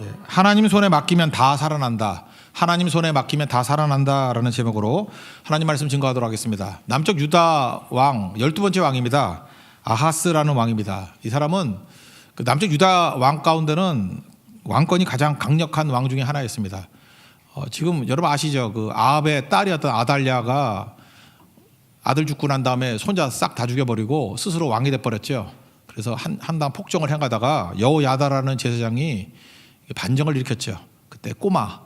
예, 하나님 손에 맡기면 다 살아난다. 하나님 손에 맡기면 다 살아난다라는 제목으로 하나님 말씀 증거하도록 하겠습니다. 남쪽 유다 왕 열두 번째 왕입니다. 아하스라는 왕입니다. 이 사람은 그 남쪽 유다 왕 가운데는 왕권이 가장 강력한 왕 중에 하나였습니다. 어, 지금 여러분 아시죠? 그 아합의 딸이었던 아달랴가 아들 죽고 난 다음에 손자 싹 다 죽여버리고 스스로 왕이 돼버렸죠. 그래서 한, 한당 폭정을 행하다가 여호야다라는 제사장이 반정을 일으켰죠. 그때 꼬마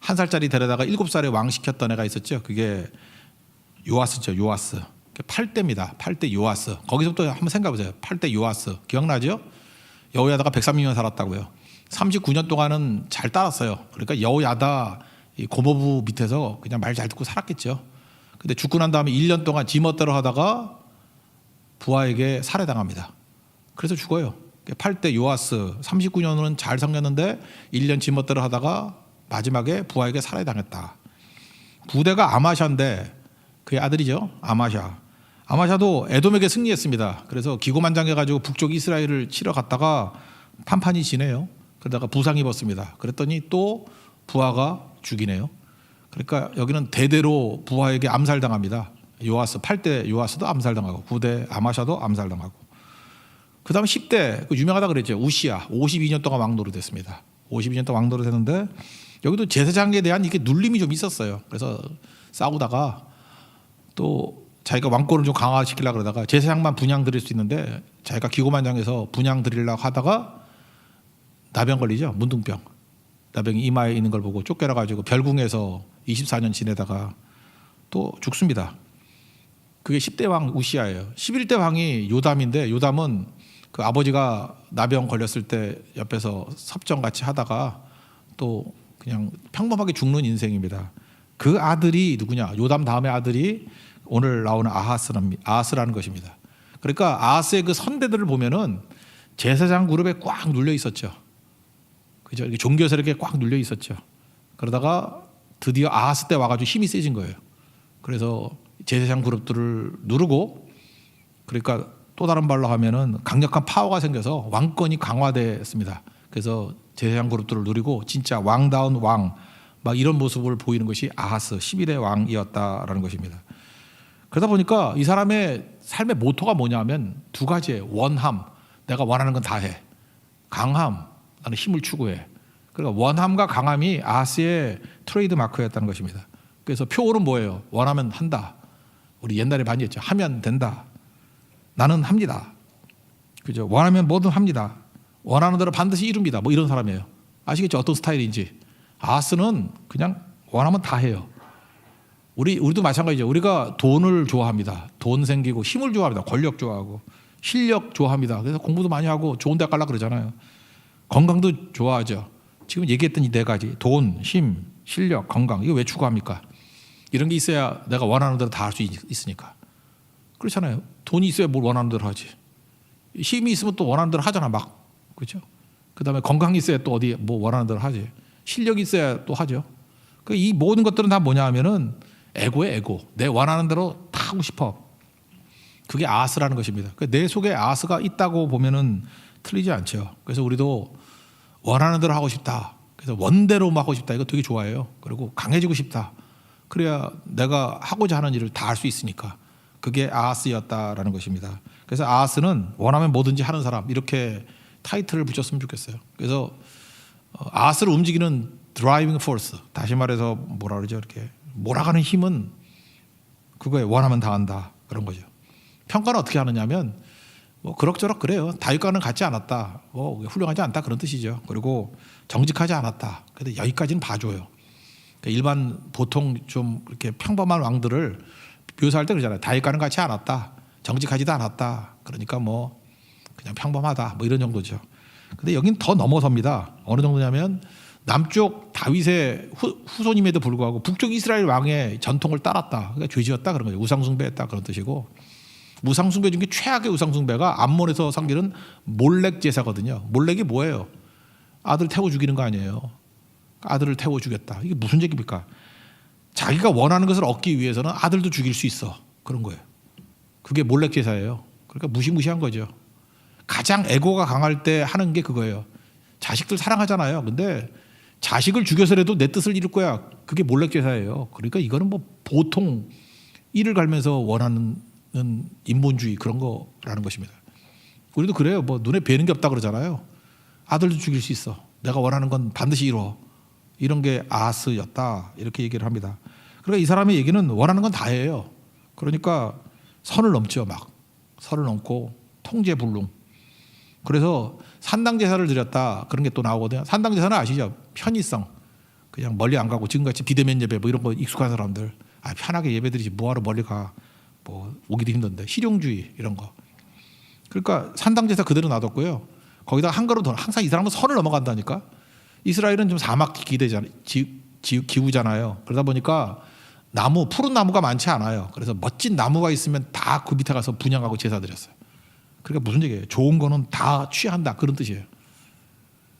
한 살짜리 데려다가 일곱 살에 왕 시켰던 애가 있었죠. 그게 요아스죠. 요아스. 8대입니다. 8대 요아스. 거기서부터 한번 생각해 보세요. 8대 요아스. 기억나죠? 여호야다가 103년 살았다고요. 39년 동안은 잘 따랐어요. 그러니까 여호야다 이 고모부 밑에서 그냥 말 잘 듣고 살았겠죠. 근데 죽고 난 다음에 1년 동안 지멋대로 하다가 부하에게 살해당합니다. 그래서 죽어요. 8대 요아스 39년은 잘 섬겼는데 1년 지멋대로 하다가 마지막에 부하에게 살해당했다. 9대가 아마샤인데 그의 아들이죠. 아마샤. 아마샤도 에돔에게 승리했습니다. 그래서 기고만장해 가지고 북쪽 이스라엘을 치러 갔다가 판판이 지네요. 그러다가 부상 입었습니다. 그랬더니 또 부하가 죽이네요. 그러니까 여기는 대대로 부하에게 암살당합니다. 요아스 8대 요아스도 암살당하고 9대 아마샤도 암살당하고 그 다음에 10대 그 유명하다 그랬죠. 우시야 52년 동안 왕 노릇했습니다. 52년 동안 왕 노릇했는데 여기도 제사장에 대한 이게 눌림이 좀 있었어요. 그래서 싸우다가 또 자기가 왕권을 좀 강화시키려 그러다가 제사장만 분양 드릴 수 있는데 자기가 기고만장해서 분양 드리려고 하다가 나병 걸리죠. 문둥병. 나병이 이마에 있는 걸 보고 쫓겨나 가지고 별궁에서 24년 지내다가 또 죽습니다. 그게 10대 왕 우시아예요. 11대 왕이 요담인데 요담은 그 아버지가 나병 걸렸을 때 옆에서 섭정 같이 하다가 또 그냥 평범하게 죽는 인생입니다. 그 아들이 누구냐? 요담 다음에 아들이 오늘 나오는 아하스라는, 아하스라는 것입니다. 그러니까 아하스의 그 선대들을 보면은 제사장 그룹에 꽉 눌려 있었죠. 그죠? 종교 세력에 꽉 눌려 있었죠. 그러다가 드디어 아하스 때 와가지고 힘이 세진 거예요. 그래서 제사장 그룹들을 누르고 그러니까 또 다른 말로 하면은 강력한 파워가 생겨서 왕권이 강화됐습니다. 그래서 제사장 그룹들을 누리고 진짜 왕다운 왕 막 이런 모습을 보이는 것이 아하스 11의 왕이었다라는 것입니다. 그러다 보니까 이 사람의 삶의 모토가 뭐냐면 두 가지예요. 원함. 내가 원하는 건 다 해. 강함. 나는 힘을 추구해. 그러니까 원함과 강함이 아하스의 트레이드 마크였다는 것입니다. 그래서 표어는 뭐예요? 원하면 한다. 우리 옛날에 많이 했죠. 하면 된다. 나는 합니다. 그죠? 원하면 뭐든 합니다. 원하는 대로 반드시 이룹니다. 뭐 이런 사람이에요. 아시겠죠? 어떤 스타일인지. 아스는 그냥 원하면 다 해요. 우리 우리도 마찬가지죠. 우리가 돈을 좋아합니다. 돈 생기고 힘을 좋아합니다. 권력 좋아하고 실력 좋아합니다. 그래서 공부도 많이 하고 좋은 대 가려 그러잖아요. 건강도 좋아하죠. 지금 얘기했던 이 네 가지 돈, 힘, 실력, 건강 이거 왜 추구합니까? 이런 게 있어야 내가 원하는 대로 다 할 수 있으니까. 그렇잖아요. 돈이 있어야 뭘 원하는 대로 하지. 힘이 있으면 또 원하는 대로 하잖아 막 그렇죠. 그 다음에 건강이 있어야 또 어디 뭐 원하는 대로 하지. 실력이 있어야 또 하죠. 그 이 모든 것들은 다 뭐냐 하면은 에고의 에고. 내 원하는 대로 다 하고 싶어. 그게 아스라는 것입니다. 그내 속에 아스가 있다고 보면은 틀리지 않죠. 그래서 우리도 원하는 대로 하고 싶다. 그래서 원대로 하고 싶다. 이거 되게 좋아해요. 그리고 강해지고 싶다. 그래야 내가 하고자 하는 일을 다 할 수 있으니까. 그게 아스였다라는 것입니다. 그래서 아스는 원하면 뭐든지 하는 사람 이렇게 타이틀을 붙였으면 좋겠어요. 그래서 어, 아스를 움직이는 드라이빙 포스 다시 말해서 뭐라 그러죠 이렇게 몰아가는 힘은 그거에 원하면 다 한다 그런 거죠. 평가는 어떻게 하느냐면 뭐 그럭저럭 그래요. 다윗과는 같지 않았다. 뭐 훌륭하지 않다 그런 뜻이죠. 그리고 정직하지 않았다. 근데 여기까지는 봐줘요. 그러니까 일반 보통 좀 이렇게 평범한 왕들을 묘사할 때 그러잖아요. 다윗과는 같지 않았다. 정직하지도 않았다. 그러니까 뭐 그냥 평범하다. 뭐 이런 정도죠. 근데 여긴 더 넘어섭니다. 어느 정도냐면 남쪽 다윗의 후, 후손임에도 불구하고 북쪽 이스라엘 왕의 전통을 따랐다. 그러니까 죄지었다 그런 거죠. 우상숭배했다 그런 뜻이고 우상숭배 중에 최악의 우상숭배가 암몬에서 섬기는 몰렉 제사거든요. 몰렉이 뭐예요? 아들 태워 죽이는 거 아니에요. 아들을 태워 주겠다. 이게 무슨 얘기입니까? 자기가 원하는 것을 얻기 위해서는 아들도 죽일 수 있어. 그런 거예요. 그게 몰렉 제사예요. 그러니까 무시무시한 거죠. 가장 에고가 강할 때 하는 게 그거예요. 자식들 사랑하잖아요. 근데 자식을 죽여서라도 내 뜻을 이룰 거야. 그게 몰락제사예요. 그러니까 이거는 뭐 보통 이를 갈면서 원하는 인본주의 그런 거라는 것입니다. 우리도 그래요. 뭐 눈에 뵈는 게 없다 그러잖아요. 아들도 죽일 수 있어. 내가 원하는 건 반드시 이루어. 이런 게 아스였다. 이렇게 얘기를 합니다. 그러니까 이 사람의 얘기는 원하는 건 다예요. 그러니까 선을 넘죠. 막 선을 넘고 통제 불능. 그래서 산당 제사를 드렸다 그런 게 또 나오거든요. 산당 제사는 아시죠? 편의성. 그냥 멀리 안 가고 지금같이 비대면 예배 뭐 이런 거 익숙한 사람들 아 편하게 예배드리지 뭐하러 멀리 가. 뭐 오기도 힘든데 실용주의 이런 거. 그러니까 산당 제사 그대로 놔뒀고요. 거기다 한 걸음 더 항상 이 사람은 선을 넘어간다니까. 이스라엘은 좀 사막 기대잖아 지, 지, 기후잖아요. 그러다 보니까 나무 푸른 나무가 많지 않아요. 그래서 멋진 나무가 있으면 다 그 밑에 가서 분양하고 제사 드렸어요. 그러니까 무슨 얘기예요? 좋은 거는 다 취한다 그런 뜻이에요.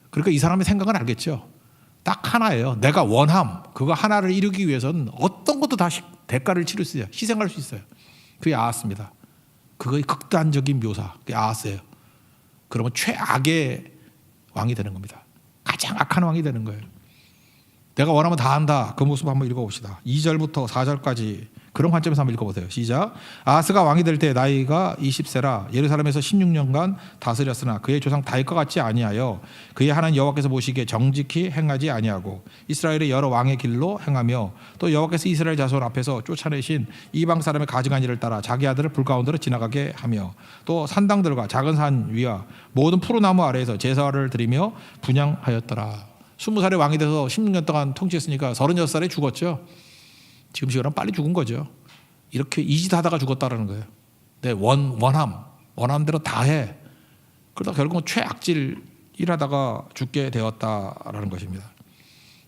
그러니까 이 사람의 생각은 알겠죠. 딱 하나예요. 내가 원함 그거 하나를 이루기 위해서는 어떤 것도 다 시- 대가를 치를 수 있어요. 희생할 수 있어요. 그게 아하스입니다. 그거의 극단적인 묘사. 그게 아하스예요. 그러면 최악의 왕이 되는 겁니다. 가장 악한 왕이 되는 거예요. 내가 원하면 다 한다. 그 모습 한번 읽어봅시다. 2절부터 4절까지 그런 관점에서 한번 읽어보세요. 시작. 아스가 왕이 될 때 나이가 20세라 예루살렘에서 16년간 다스렸으나 그의 조상 다윗과 같지 아니하여 그의 하나님 여호와께서 보시기에 정직히 행하지 아니하고 이스라엘의 여러 왕의 길로 행하며 또 여호와께서 이스라엘 자손 앞에서 쫓아내신 이방 사람의 가증한 일을 따라 자기 아들을 불 가운데로 지나가게 하며 또 산당들과 작은 산 위와 모든 푸르나무 아래에서 제사를 드리며 분양하였더라. 20살의 왕이 돼서 16년 동안 통치했으니까 36살에 죽었죠. 지금 시간은 빨리 죽은 거죠. 이렇게 이짓하다가 죽었다라는 거예요. 내 원, 원함, 원함대로 다 해. 그러다 결국은 최악질 일하다가 죽게 되었다라는 것입니다.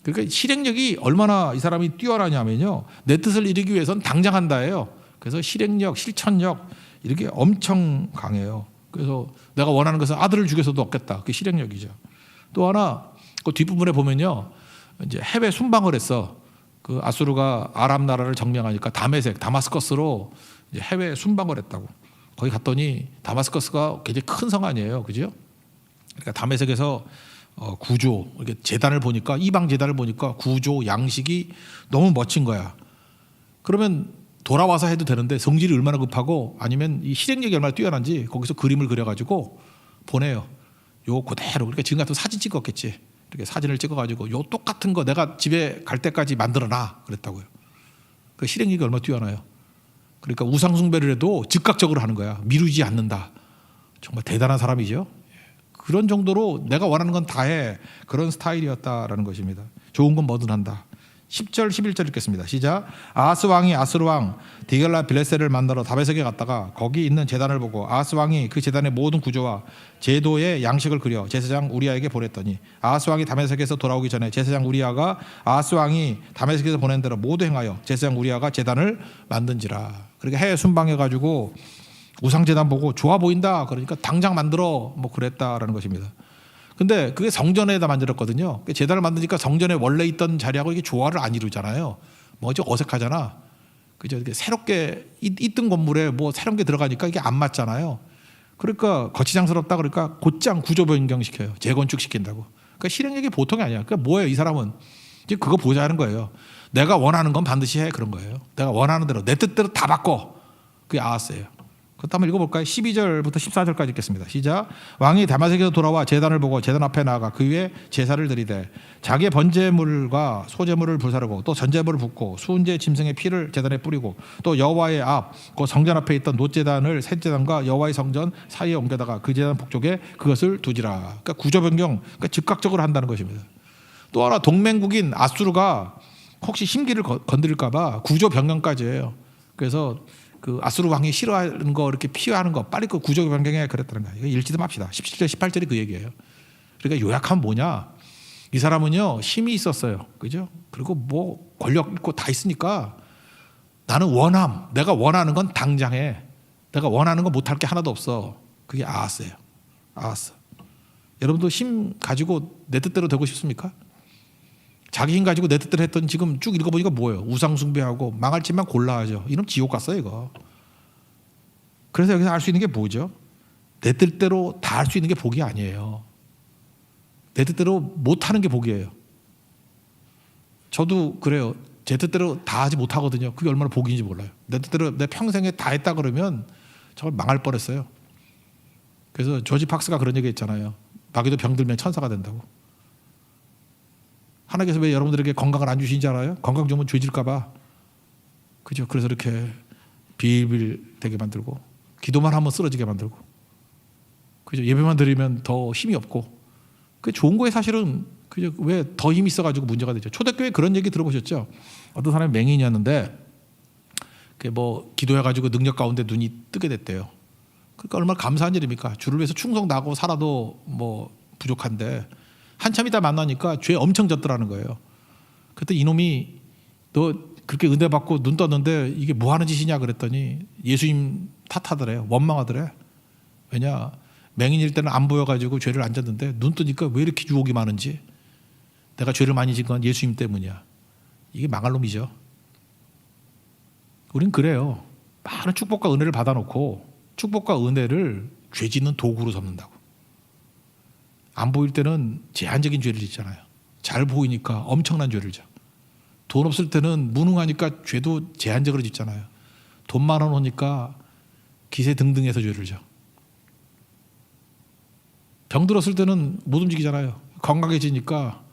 그러니까 실행력이 얼마나 이 사람이 뛰어나냐면요. 내 뜻을 이루기 위해서는 당장 한다예요. 그래서 실행력, 실천력 이렇게 엄청 강해요. 그래서 내가 원하는 것은 아들을 죽여서도 얻겠다. 그게 실행력이죠. 또 하나 그 뒷부분에 보면요. 이제 해외 순방을 했어. 그 아수르가 아랍 나라를 점령하니까 다메섹, 다마스커스로 해외 순방을 했다고. 거기 갔더니 다마스커스가 굉장히 큰 성 아니에요, 그죠? 그러니까 다메섹에서 어, 구조, 이렇게 재단을 보니까 이방 재단을 보니까 구조, 양식이 너무 멋진 거야. 그러면 돌아와서 해도 되는데 성질이 얼마나 급하고 아니면 이 실행력이 얼마나 뛰어난지 거기서 그림을 그려가지고 보내요. 요 그대로 그러니까 지금 같은 사진 찍었겠지. 이렇게 사진을 찍어가지고 요 똑같은 거 내가 집에 갈 때까지 만들어놔 그랬다고요. 그 실행력이 얼마나 뛰어나요. 그러니까 우상 숭배를 해도 즉각적으로 하는 거야. 미루지 않는다. 정말 대단한 사람이죠. 그런 정도로 내가 원하는 건 다 해. 그런 스타일이었다라는 것입니다. 좋은 건 뭐든 한다. 10절 11절 읽겠습니다. 시작. 아하스 왕이 아스루 왕 디겔라 빌레세를 만나러 다베섹에 갔다가 거기 있는 제단을 보고 아하스 왕이 그 제단의 모든 구조와 제도의 양식을 그려 제사장 우리아에게 보냈더니 아하스 왕이 다메섹에서 돌아오기 전에 제사장 우리아가 아하스 왕이 다메섹에서 보낸 대로 모두 행하여 제사장 우리아가 제단을 만든지라. 그렇게 해외 순방해 가지고 우상 제단 보고 좋아 보인다. 그러니까 당장 만들어 뭐 그랬다라는 것입니다. 근데 그게 성전에다 만들었거든요. 그 재단을 만드니까 성전에 원래 있던 자리하고 이게 조화를 안 이루잖아요. 뭐좀 어색하잖아. 그죠? 새롭게 있- 있던 건물에 뭐 새로운 게 들어가니까 이게 안 맞잖아요. 그러니까 거치장스럽다 그러니까 곧장 구조 변경 시켜요. 재건축 시킨다고. 그러니까 실행력이 보통이 아니야. 그러니까 뭐예요, 이 사람은? 이제 그거 보자는 거예요. 내가 원하는 건 반드시 해 그런 거예요. 내가 원하는 대로 내 뜻대로 다 바꿔. 그게 아하스예요. 그것 한번 읽어볼까요? 12절부터 14절까지 읽겠습니다. 시작. 왕이 다마섹에서 돌아와 제단을 보고 제단 앞에 나가 그 위에 제사를 드리되 자기의 번제물과 소제물을 불사르고 또 전제물을 붓고 수은제 짐승의 피를 제단에 뿌리고 또 여호와의 앞, 그 성전 앞에 있던 노제단을 새 제단과 여호와의 성전 사이에 옮겨다가 그 제단 북쪽에 그것을 두지라. 그러니까 구조 변경, 그러니까 즉각적으로 한다는 것입니다. 또 하나 동맹국인 아수르가 혹시 심기를 거- 건드릴까봐 구조 변경까지 해요. 그래서 그 아수르 왕이 싫어하는 거 이렇게 피하는 거 빨리 그 구조 변경해 그랬다는 거예요. 이거 읽지 좀 합시다. 17절 18절이 그 얘기예요. 그러니까 요약하면 뭐냐? 이 사람은요 힘이 있었어요. 그죠? 그리고 뭐 권력 있고 다 있으니까 나는 원함. 내가 원하는 건 당장해. 내가 원하는 건 못할 게 하나도 없어. 그게 아하스예요. 아하스. 여러분도 힘 가지고 내 뜻대로 되고 싶습니까? 자기 힘 가지고 내 뜻대로 했던 지금 쭉 읽어보니까 뭐예요? 우상 숭배하고 망할 짓만 골라하죠. 이놈 지옥 갔어요 이거. 그래서 여기서 알 수 있는 게 뭐죠? 내 뜻대로 다 할 수 있는 게 복이 아니에요. 내 뜻대로 못하는 게 복이에요. 저도 그래요. 제 뜻대로 다 하지 못하거든요. 그게 얼마나 복인지 몰라요. 내 뜻대로 내 평생에 다 했다 그러면 정말 망할 뻔했어요. 그래서 조지 박스가 그런 얘기 했잖아요. 마귀도 병들면 천사가 된다고. 하나님께서 왜 여러분들에게 건강을 안 주신지 알아요? 건강 주면 죄질까봐. 그죠? 그래서 이렇게 빌빌 되게 만들고 기도만 하면 쓰러지게 만들고 그죠? 예배만 드리면 더 힘이 없고 그 좋은 거에 사실은 그죠? 왜 더 힘이 있어가지고 문제가 되죠? 초대교회 그런 얘기 들어보셨죠? 어떤 사람이 맹인이었는데 그뭐 기도해가지고 능력 가운데 눈이 뜨게 됐대요. 그러니까 얼마나 감사한 일입니까? 주를 위해서 충성 나고 살아도 뭐 부족한데 한참 있다 만나니까 죄 엄청 졌더라는 거예요. 그때 이놈이 너 그렇게 은혜 받고 눈 떴는데 이게 뭐 하는 짓이냐 그랬더니 예수님 탓하더래요. 원망하더래. 왜냐 맹인일 때는 안 보여가지고 죄를 안 졌는데 눈 뜨니까 왜 이렇게 유혹이 많은지 내가 죄를 많이 진 건 예수님 때문이야. 이게 망할 놈이죠. 우린 그래요. 많은 축복과 은혜를 받아놓고 축복과 은혜를 죄 짓는 도구로 삼는다고. 안 보일 때는 제한적인 죄를 짓잖아요. 잘 보이니까 엄청난 죄를 져. 돈 없을 때는 무능하니까 죄도 제한적으로 짓잖아요. 돈 많아 놓으니까 기세 등등해서 죄를 져. 병 들었을 때는 못 움직이잖아요. 건강해지니까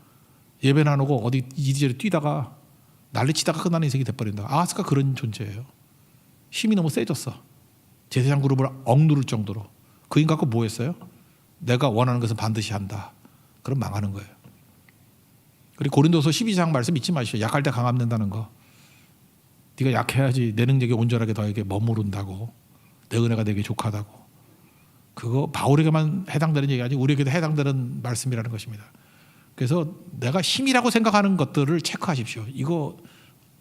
예배는 안 오고 어디 이리저리 뛰다가 난리치다가 끝나는 인생이 돼버린다. 아스가 그런 존재예요. 힘이 너무 세졌어. 제사장 그룹을 억누를 정도로. 그 인간 갖고 뭐 했어요? 내가 원하는 것은 반드시 한다. 그럼 망하는 거예요. 그리고 고린도서 12장 말씀 잊지 마시오. 약할 때 강함된다는 거. 네가 약해야지 내 능력이 온전하게 너에게 머무른다고. 내 은혜가 내게 족하다고. 그거 바울에게만 해당되는 얘기 아니고 우리에게도 해당되는 말씀이라는 것입니다. 그래서 내가 힘이라고 생각하는 것들을 체크하십시오. 이거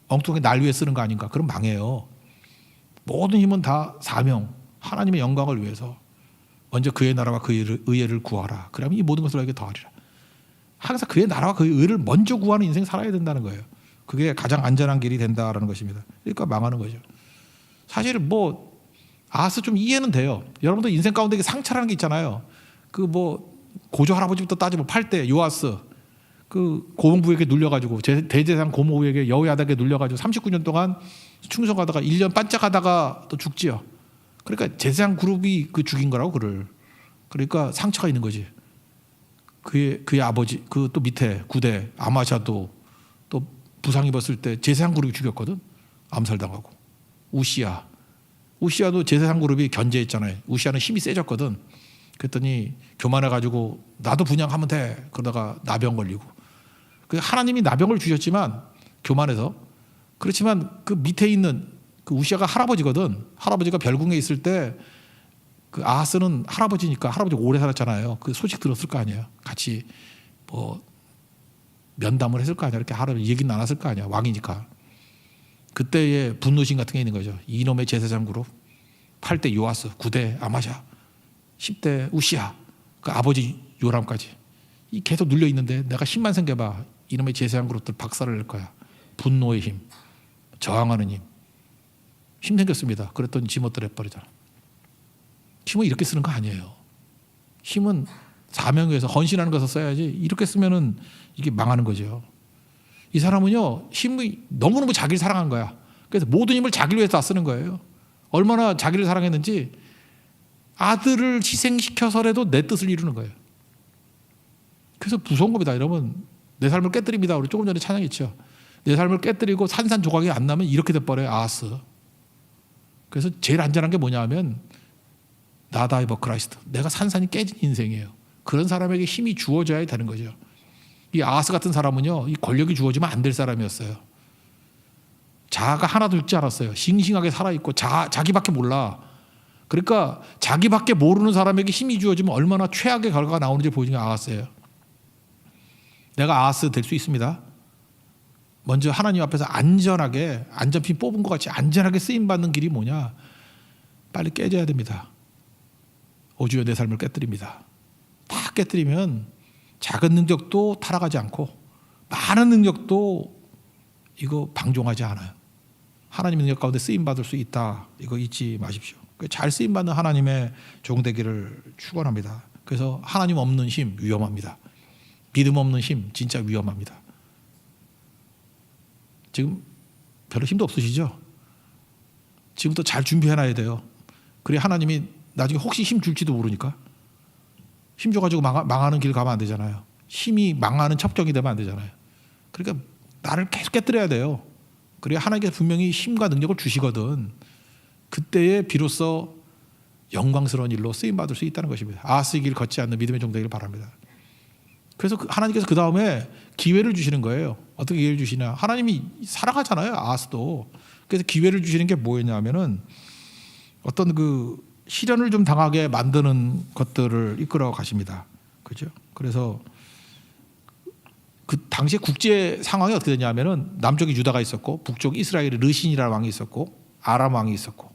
엉뚱하게 날 위해 쓰는 거 아닌가? 그럼 망해요. 모든 힘은 다 사명, 하나님의 영광을 위해서 먼저 그의 나라와 그의 의를 구하라. 그러면 이 모든 것을 너에게 더하리라. 항상 그의 나라와 그의 의를 먼저 구하는 인생 살아야 된다는 거예요. 그게 가장 안전한 길이 된다라는 것입니다. 그러니까 망하는 거죠. 사실 뭐 아스 좀 이해는 돼요. 여러분도 인생 가운데 상처라는 게 있잖아요. 그 뭐 고조 할아버지부터 따지면 팔대 요아스 그 고모부에게 눌려가지고 제- 대제상 고모부에게 여호야닥에 눌려가지고 39년 동안 충성하다가 1년 반짝하다가 또 죽지요. 그러니까 제사장 그룹이 그 죽인 거라고 그를. 그러니까 상처가 있는 거지. 그의 그의 아버지 그 또 밑에 구대 아마샤도 또 부상 입었을 때 제사장 그룹이 죽였거든. 암살당하고 우시아 우시아도 제사장 그룹이 견제했잖아요. 우시아는 힘이 세졌거든. 그랬더니 교만해 가지고 나도 분양하면 돼. 그러다가 나병 걸리고. 그 하나님이 나병을 주셨지만 교만해서 그렇지만 그 밑에 있는 그 우시아가 할아버지거든. 할아버지가 별궁에 있을 때 그 아하스는 할아버지니까 할아버지 오래 살았잖아요. 그 소식 들었을 거 아니에요. 같이 뭐 면담을 했을 거 아니야. 이렇게 할아버지 얘기 나눴을 거 아니야. 왕이니까. 그때의 분노심 같은 게 있는 거죠. 이놈의 제사장 그룹 8대 요아스, 9대 아마샤, 10대 우시아, 그 아버지 요람까지 이 계속 눌려 있는데 내가 힘만 생겨봐 이놈의 제사장 그룹들 박살을 낼 거야. 분노의 힘, 저항하는 힘, 힘 생겼습니다. 그랬더니 지멋대로 해버리잖아. 힘은 이렇게 쓰는 거 아니에요. 힘은 사명 위해서 헌신하는 것을 써야지 이렇게 쓰면은 이게 망하는 거죠. 이 사람은요 힘이 너무너무 자기를 사랑한 거야. 그래서 모든 힘을 자기를 위해서 다 쓰는 거예요. 얼마나 자기를 사랑했는지 아들을 희생시켜서라도 내 뜻을 이루는 거예요. 그래서 무서운 겁니다. 여러분 내 삶을 깨뜨립니다. 우리 조금 전에 찬양했죠. 내 삶을 깨뜨리고 산산조각이 안 나면 이렇게 돼버려요. 아스. 그래서 제일 안전한 게 뭐냐면 나다 이버 크라이스트. 내가 산산이 깨진 인생이에요. 그런 사람에게 힘이 주어져야 되는 거죠. 이 아스 같은 사람은요, 이 권력이 주어지면 안 될 사람이었어요. 자아가 하나도 있지 않았어요. 싱싱하게 살아있고, 자, 자기밖에 몰라. 그러니까 자기밖에 모르는 사람에게 힘이 주어지면 얼마나 최악의 결과가 나오는지 보여준 게 아하스예요. 내가 아하스 될 수 있습니다. 먼저 하나님 앞에서 안전하게, 안전핀 뽑은 것 같이 안전하게 쓰임 받는 길이 뭐냐? 빨리 깨져야 됩니다. 오주여 내 삶을 깨뜨립니다. 다 깨뜨리면 작은 능력도 타락하지 않고 많은 능력도 이거 방종하지 않아요. 하나님 능력 가운데 쓰임 받을 수 있다. 이거 잊지 마십시오. 그잘 쓰임 받는 하나님의 종되기를 축원합니다. 그래서 하나님 없는 힘 위험합니다. 믿음 없는 힘 진짜 위험합니다. 지금 별로 힘도 없으시죠? 지금부터 잘 준비해놔야 돼요. 그래 하나님이 나중에 혹시 힘 줄지도 모르니까 힘 줘가지고 망하, 망하는 길 가면 안 되잖아요. 힘이 망하는 첩경이 되면 안 되잖아요. 그러니까 나를 계속 깨뜨려야 돼요. 그래 하나님께서 분명히 힘과 능력을 주시거든. 그때에 비로소 영광스러운 일로 쓰임 받을 수 있다는 것입니다. 아스의 길 걷지 않는 믿음의 종되기를 바랍니다. 그래서 그- 하나님께서 그 다음에 기회를 주시는 거예요. 어떻게 기회를 주시냐? 하나님이 살아가잖아요. 아스도. 그래서 기회를 주시는 게 뭐였냐면은 어떤 그 시련을 좀 당하게 만드는 것들을 이끌어 가십니다. 그죠? 그래서 그 당시에 국제 상황이 어떻게 되냐면은 남쪽에 유다가 있었고 북쪽에 이스라엘의 르신이라는 왕이 있었고 아람 왕이 있었고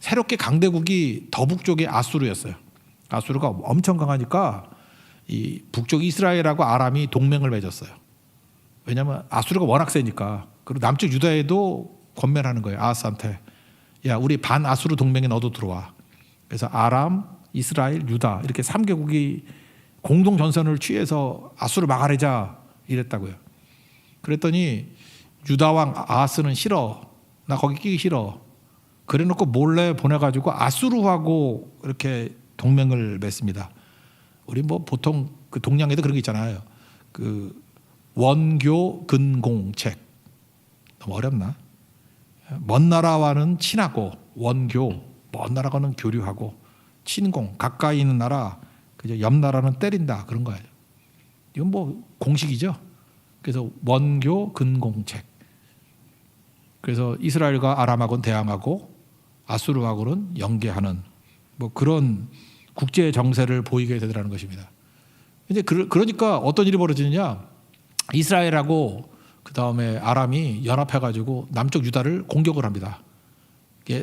새롭게 강대국이 더 북쪽에 아수르였어요. 아수르가 엄청 강하니까 이 북쪽 이스라엘하고 아람이 동맹을 맺었어요. 왜냐하면 아수르가 워낙 세니까 그리고 남쪽 유다에도 권면하는 거예요. 아하스한테 야 우리 반 아수르 동맹에 너도 들어와. 그래서 아람, 이스라엘, 유다 이렇게 3개국이 공동 전선을 취해서 아수르 막아내자 이랬다고요. 그랬더니 유다 왕 아하스는 싫어. 나 거기 끼기 싫어. 그래놓고 몰래 보내가지고 아수르하고 이렇게 동맹을 맺습니다. 우리 뭐 보통 그 동양에도 그런 게 있잖아요. 그 원교 근공책 너무 어렵나? 먼 나라와는 친하고 원교 먼 나라와는 교류하고 친공 가까이 있는 나라 그저 옆 나라는 때린다 그런 거예요. 이건 뭐 공식이죠. 그래서 원교 근공책. 그래서 이스라엘과 아람하고는 대항하고 아수르하고는 연계하는 뭐 그런 국제 정세를 보이게 되더라는 것입니다. 이제 그, 그러니까 어떤 일이 벌어지느냐? 이스라엘하고 그 다음에 아람이 연합해가지고 남쪽 유다를 공격을 합니다.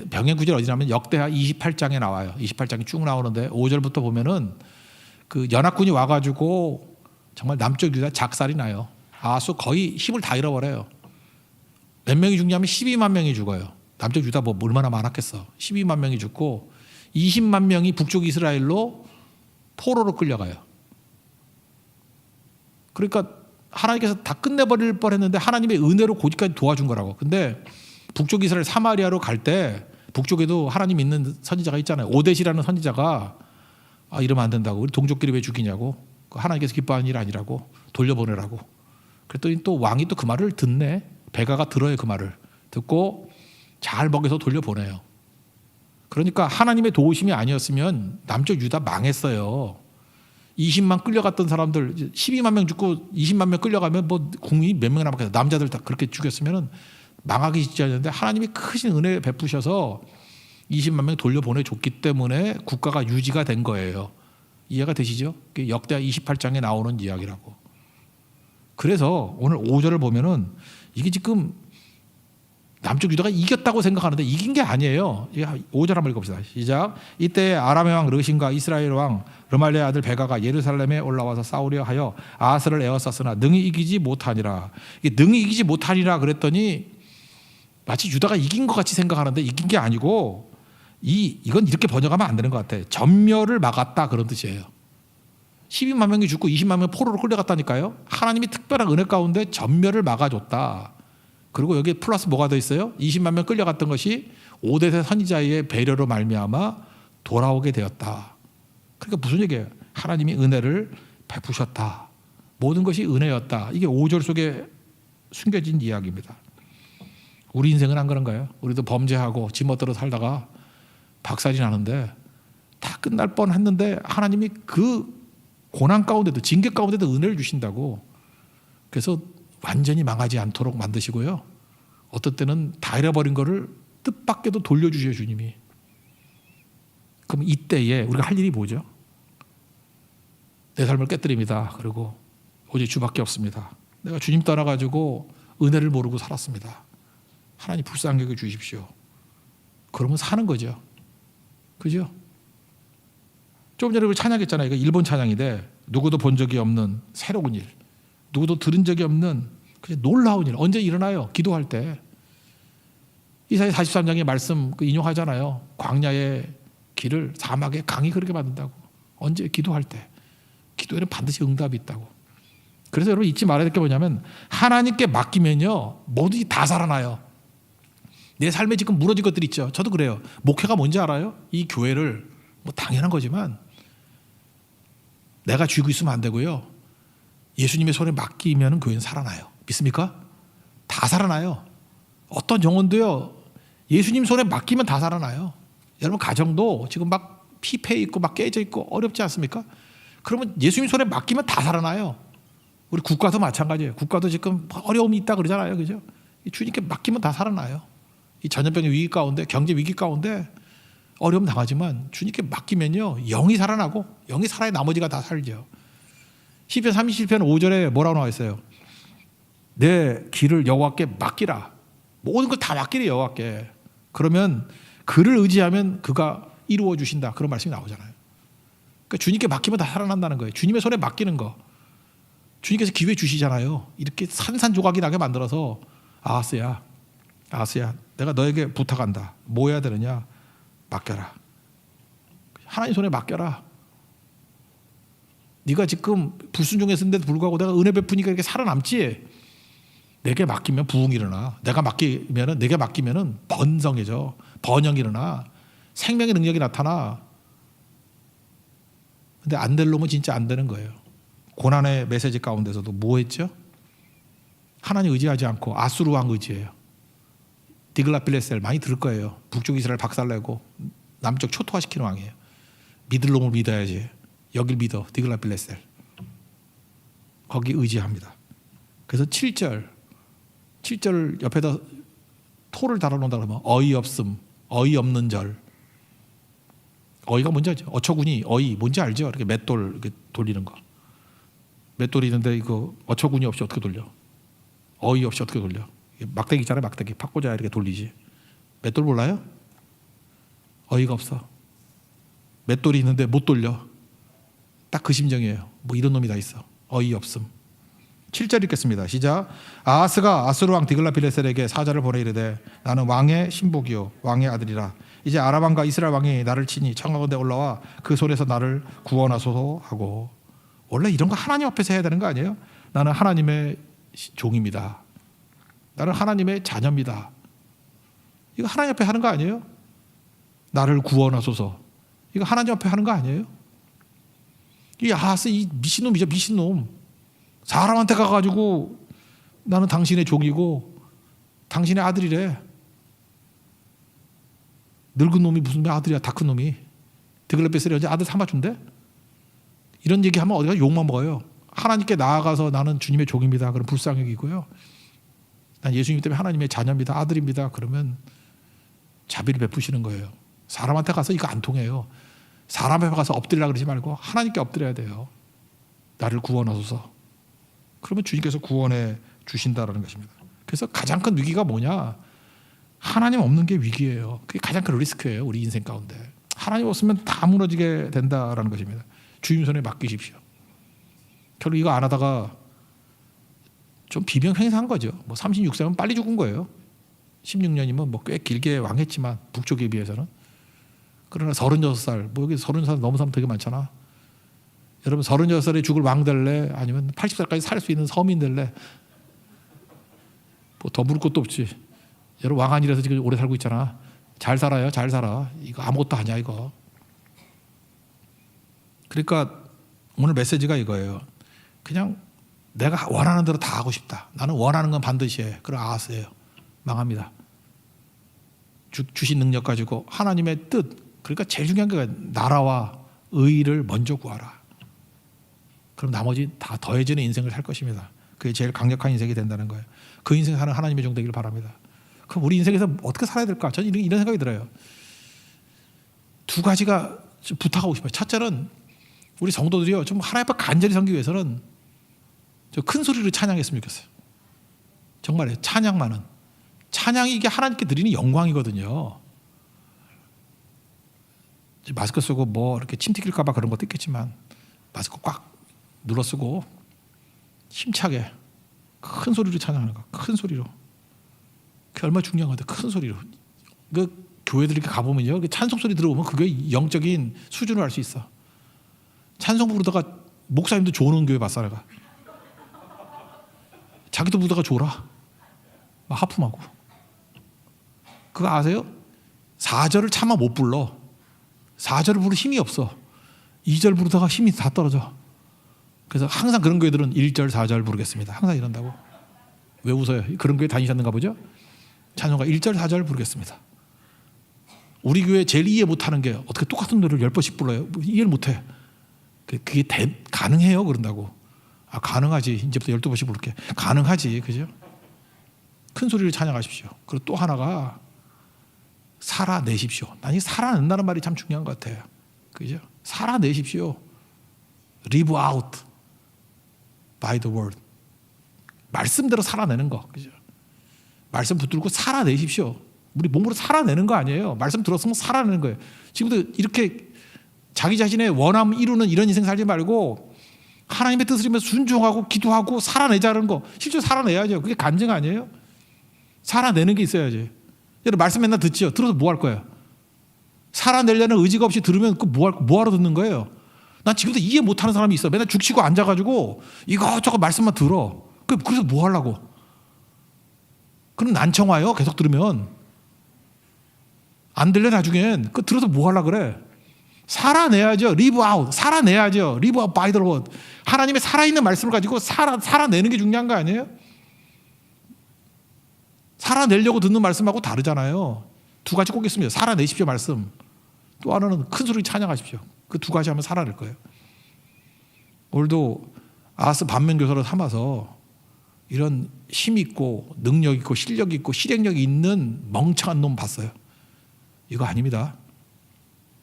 병행 구절 어디냐면 역대하 28장에 나와요. 28장이 쭉 나오는데 5절부터 보면은 그 연합군이 와가지고 정말 남쪽 유다 작살이 나요. 아수 거의 힘을 다 잃어버려요. 몇 명이 죽냐면 12만 명이 죽어요. 남쪽 유다 뭐 얼마나 많았겠어. 12만 명이 죽고 20만 명이 북쪽 이스라엘로 포로로 끌려가요. 그러니까 하나님께서 다 끝내버릴 뻔했는데 하나님의 은혜로 고지까지 도와준 거라고. 근데 북쪽 이스라엘 사마리아로 갈 때 북쪽에도 하나님 있는 선지자가 있잖아요. 오데시라는 선지자가 아 이러면 안 된다고. 우리 동족끼리 왜 죽이냐고. 그 하나님께서 기뻐하는 일 아니라고 돌려보내라고. 그랬더니 또 왕이 또 그 말을 듣네. 베가가 들어요 그 말을 듣고 잘 먹여서 돌려보내요. 그러니까 하나님의 도우심이 아니었으면 남쪽 유다 망했어요. 20만 끌려갔던 사람들 12만 명 죽고 20만 명 끌려가면 뭐 국민이 몇 명 남았겠어. 남자들 다 그렇게 죽였으면은 망하기 직전이었는데 하나님이 크신 은혜 베푸셔서 20만 명 돌려보내 줬기 때문에 국가가 유지가 된 거예요. 이해가 되시죠? 역대 28장에 나오는 이야기라고. 그래서 오늘 5절을 보면은 이게 지금 남쪽 유다가 이겼다고 생각하는데 이긴 게 아니에요. 5절 한번 읽어봅시다. 시작. 이때 아람의 왕 르신과 이스라엘 왕 르말레 아들 베가가 예루살렘에 올라와서 싸우려 하여 아하스를 에워쌌으나 능히 이기지 못하니라. 능히 이기지 못하니라 그랬더니 마치 유다가 이긴 것 같이 생각하는데 이긴 게 아니고 이 이건 이렇게 번역하면 안 되는 것 같아. 전멸을 막았다 그런 뜻이에요. 12만 명이 죽고 20만 명 포로로 끌려갔다니까요. 하나님이 특별한 은혜 가운데 전멸을 막아줬다. 그리고 여기 플러스 뭐가 더 있어요? 20만 명 끌려갔던 것이 오대세 선지자의 배려로 말미암아 돌아오게 되었다. 그러니까 무슨 얘기예요? 하나님이 은혜를 베푸셨다. 모든 것이 은혜였다. 이게 5절 속에 숨겨진 이야기입니다. 우리 인생은 안 그런가요? 우리도 범죄하고 지멋대로 살다가 박살이 나는데 다 끝날 뻔했는데 하나님이 그 고난 가운데도 징계 가운데도 은혜를 주신다고. 그래서 완전히 망하지 않도록 만드시고요. 어떤 때는 다 잃어버린 거를 뜻밖에도 돌려주셔요 주님이. 그럼 이때에 우리가 할 일이 뭐죠? 내 삶을 깨뜨립니다. 그리고 오직 주밖에 없습니다. 내가 주님 떠나가지고 은혜를 모르고 살았습니다. 하나님 여겨 주십시오. 그러면 사는 거죠. 그죠? 좀 전에 우리 찬양했잖아요. 이거 일본 찬양인데 누구도 본 적이 없는 새로운 일. 누구도 들은 적이 없는 그냥 놀라운 일 언제 일어나요? 기도할 때 이사야 43장의 말씀 그 인용하잖아요. 광야의 길을 사막의 강이 그렇게 만든다고. 언제 기도할 때 기도에는 반드시 응답이 있다고. 그래서 여러분 잊지 말아야 될 게 뭐냐면 하나님께 맡기면요 뭐든지 다 살아나요. 내 삶에 지금 무너진 것들 있죠. 저도 그래요. 목회가 뭔지 알아요? 이 교회를 뭐 당연한 거지만 내가 쥐고 있으면 안 되고요. 예수님의 손에 맡기면 교회는 살아나요. 믿습니까? 다 살아나요. 어떤 영혼도요. 예수님 손에 맡기면 다 살아나요. 여러분 가정도 지금 막 피폐 있고 막 깨져 있고 어렵지 않습니까? 그러면 예수님 손에 맡기면 다 살아나요. 우리 국가도 마찬가지예요. 국가도 지금 어려움이 있다 그러잖아요. 그죠? 이 주님께 맡기면 다 살아나요. 이 전염병의 위기 가운데 경제 위기 가운데 어려움 당하지만 주님께 맡기면요. 영이 살아나고 영이 살아야 나머지가 다 살죠. 시편 37편 5절에 뭐라고 나와 있어요? 내 길을 여호와께 맡기라. 모든 걸 다 맡기래 여호와께. 그러면 그를 의지하면 그가 이루어 주신다. 그런 말씀이 나오잖아요. 그러니까 주님께 맡기면 다 살아난다는 거예요. 주님의 손에 맡기는 거. 주님께서 기회 주시잖아요. 이렇게 산산조각이 나게 만들어서 아하스야, 아하스야, 내가 너에게 부탁한다. 뭐 해야 되느냐? 맡겨라. 하나님 손에 맡겨라. 네가 지금 불순종했는데도 불구하고 내가 은혜 베푸니까 이렇게 살아남지. 내게 맡기면 부흥이 일어나. 내가 맡기면은 내게 맡기면은 번성해져. 번영이 일어나. 생명의 능력이 나타나. 근데 안 될 놈은 진짜 안 되는 거예요. 고난의 메시지 가운데서도 뭐 했죠? 하나님 의지하지 않고 아수르 왕 의지해요. 디글라필레셀 많이 들을 거예요. 북쪽 이스라엘 박살내고 남쪽 초토화시키는 왕이에요. 믿을 놈을 믿어야지. 여길 믿어. 디글라필레셀. 거기 의지합니다. 그래서 7절 7절 옆에다 토를 달아놓는다 그러면 어이없음, 어이없는 절. 어이가 뭔지 알죠? 어처구니, 어이 뭔지 알죠? 이렇게 맷돌 이렇게 돌리는 거. 맷돌이 있는데 이거 어처구니 없이 어떻게 돌려? 어이 없이 어떻게 돌려? 이게 막대기 있잖아요, 막대기. 팍고자 이렇게 돌리지. 맷돌 몰라요? 어이가 없어. 맷돌이 있는데 못 돌려. 딱 그 심정이에요. 뭐 이런 놈이 다 있어. 어이 없음. 7절 읽겠습니다. 시작. 아하스가 아수르 왕 디글라필레셀에게 사자를 보내 이르되 나는 왕의 신복이요 왕의 아들이라. 이제 아람 왕과 이스라엘 왕이 나를 치니 청하건대 올라와 그 손에서 나를 구원하소서 하고 원래 이런 거 하나님 앞에서 해야 되는 거 아니에요? 나는 하나님의 종입니다. 나는 하나님의 자녀입니다. 이거 하나님 앞에 하는 거 아니에요? 나를 구원하소서. 이거 하나님 앞에 하는 거 아니에요? 이 아하스 이 미친놈이죠 미친놈. 사람한테 가가지고 나는 당신의 종이고 당신의 아들이래. 늙은 놈이 무슨 아들이야 다 큰 놈이. 드글레베스를 언제 아들 삼아준대? 이런 얘기하면 어디가 욕만 먹어요. 하나님께 나아가서 나는 주님의 종입니다. 그럼 불쌍하기고요. 난 예수님 때문에 하나님의 자녀입니다. 아들입니다. 그러면 자비를 베푸시는 거예요. 사람한테 가서 이거 안 통해요. 사람 앞에 가서 엎드리라 그러지 말고 하나님께 엎드려야 돼요. 나를 구원하소서. 그러면 주님께서 구원해 주신다라는 것입니다. 그래서 가장 큰 위기가 뭐냐? 하나님 없는 게 위기예요. 그게 가장 큰 리스크예요. 우리 인생 가운데. 하나님 없으면 다 무너지게 된다라는 것입니다. 주님 손에 맡기십시오. 결국 이거 안 하다가 좀 비명 행사한 거죠. 뭐 36세면 빨리 죽은 거예요. 16년이면 뭐 꽤 길게 왕했지만 북쪽에 비해서는 그러나 36살 뭐 여기 30살 넘은 사람 되게 많잖아. 여러분 36살에 죽을 왕 될래 아니면 80살까지 살 수 있는 서민 될래 뭐 더 물을 것도 없지. 여러분 왕 아니라서 지금 오래 살고 있잖아. 잘 살아요. 잘 살아. 이거 아무것도 아니야 이거. 그러니까 오늘 메시지가 이거예요. 그냥 내가 원하는 대로 다 하고 싶다. 나는 원하는 건 반드시 해. 그럼 아세요. 망합니다. 주, 주신 능력 가지고 하나님의 뜻. 그러니까 제일 중요한 게 나라와 의를 먼저 구하라. 그럼 나머지 다 더해지는 인생을 살 것입니다. 그게 제일 강력한 인생이 된다는 거예요. 그 인생 사는 하나님의 종 되기를 바랍니다. 그럼 우리 인생에서 어떻게 살아야 될까? 저는 이런, 생각이 들어요. 두 가지가 좀 부탁하고 싶어요. 첫째는 우리 성도들이요. 좀 하나님 앞에 간절히 섬기기 위해서는 저큰 소리로 찬양했으면 좋겠어요. 정말요. 찬양만은. 찬양이 이게 하나님께 드리는 영광이거든요. 마스크 쓰고 뭐 이렇게 침 튀길까봐 그런 것도 있겠지만 마스크 꽉 눌러 쓰고 힘차게 큰 소리로 찬양하는 거. 큰 소리로. 그게 얼마나 중요한 건데 큰 소리로. 그 교회들 이렇게 가보면요. 그 찬송 소리 들어보면 그게 영적인 수준을 알 수 있어. 찬송 부르다가 목사님도 좋은 교회 봤어 내가. 자기도 부르다가 졸아. 막 하품하고. 그거 아세요? 4절을 차마 못 불러. 4절을 부를 힘이 없어. 2절 부르다가 힘이 다 떨어져. 그래서 항상 그런 교회들은 1절, 4절 부르겠습니다. 항상 이런다고. 왜 웃어요? 그런 교회 다니셨는가 보죠? 찬송가 1절, 4절 부르겠습니다. 우리 교회 제일 이해 못하는 게 어떻게 똑같은 노래를 10번씩 불러요? 뭐 이해를 못해. 그- 그게 대- 가능해요? 그런다고. 아, 가능하지. 이제부터 12번씩 부를게. 가능하지. 그죠? 큰 소리를 찬양하십시오. 그리고 또 하나가 살아내십시오. 난 이 살아낸다는 말이 참 중요한 것 같아요. 그죠? 살아내십시오. live out by the word. 말씀대로 살아내는 거. 그죠? 말씀 붙들고 살아내십시오. 우리 몸으로 살아내는 거 아니에요. 말씀 들었으면 살아내는 거예요. 지금도 이렇게 자기 자신의 원함 이루는 이런 인생 살지 말고 하나님의 뜻을 이루면서 순종하고 기도하고 살아내자는 거. 실제로 살아내야죠. 그게 간증 아니에요? 살아내는 게 있어야지. 여러분 말씀 맨날 듣지요. 들어서 뭐 할 거예요? 살아내려는 의지가 없이 들으면 그 뭐, 할- 뭐 하러 듣는 거예요? 난 지금도 이해 못하는 사람이 있어. 맨날 죽치고 앉아가지고 이것저것 말씀만 들어. 그- 그래서 뭐 하려고? 그럼 난청 와요. 계속 들으면 안 들려 나중엔 그 들어서 뭐 하려 그래? 살아내야죠. live out. 살아내야죠. live out by the word. 하나님의 살아있는 말씀을 가지고 살아 살아내는 게 중요한 거 아니에요? 살아내려고 듣는 말씀하고 다르잖아요. 두 가지 꼭 있습니다. 살아내십시오 말씀. 또 하나는 큰 소리 찬양하십시오. 그 두 가지 하면 살아낼 거예요. 오늘도 아스 반면 교사를 삼아서 이런 힘 있고 능력 있고 실력 있고 실행력이 있는 멍청한 놈 봤어요. 이거 아닙니다.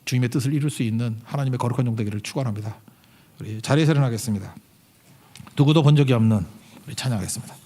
주님의 뜻을 이룰 수 있는 하나님의 거룩한 종 되기를 축원합니다. 우리 자리에서 일어나겠습니다. 누구도 본 적이 없는 우리 찬양하겠습니다.